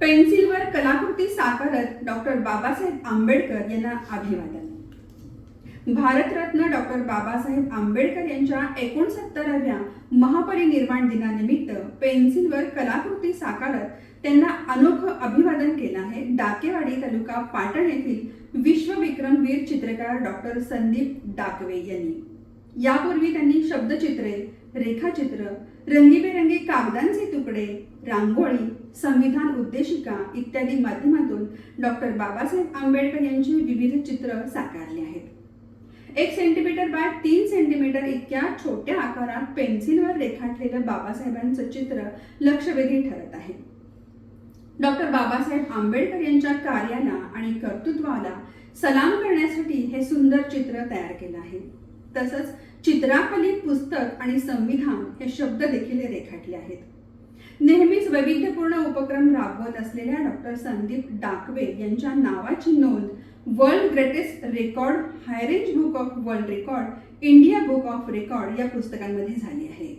पेन्सिलवर कलाकृती साकारत डॉक्टर बाबासाहेब आंबेडकर यांना अभिवादन. भारतरत्न डॉक्टर बाबासाहेब आंबेडकर यांच्या एकोणसत्तराव्या महापरिनिर्वाण दिनानिमित्त पेन्सिलवर कलाकृती साकारत त्यांना अनोखं अभिवादन केलं आहे. डाकेवाडी तालुका पाटण येथील विश्वविक्रमवीर चित्रकार डॉक्टर संदीप डाकवे यांनी. यापूर्वी त्यांनी शब्दचित्रे रेखाचित्र रंगीबेरंगी कागदांचे तुकडे रांगोळी संविधान उद्देशिका इत्यादी माध्यमातून डॉक्टर बाबासाहेब आंबेडकर यांची विविध चित्र साकारली आहेत. एक सेंटीमीटर बाय तीन सेंटीमीटर इतक्या छोट्या आकारात पेन्सिलवर रेखाटलेलं बाबासाहेबांचं चित्र लक्षवेधी ठरत आहे. डॉक्टर बाबासाहेब आंबेडकर यांच्या कार्याला आणि कर्तृत्वाला सलाम करण्यासाठी हे सुंदर चित्र तयार केलं आहे. तसंच चित्राखाली पुस्तक आणि संविधान हे शब्द देखील रेखाटले आहेत. नेहमीच वैविध्यपूर्ण उपक्रम राबवत असलेल्या डॉक्टर संदीप डाकवे यांच्या नावाची नोंद world greatest record high range book of world record India book of record या पुस्तकांमध्ये झाली आहे.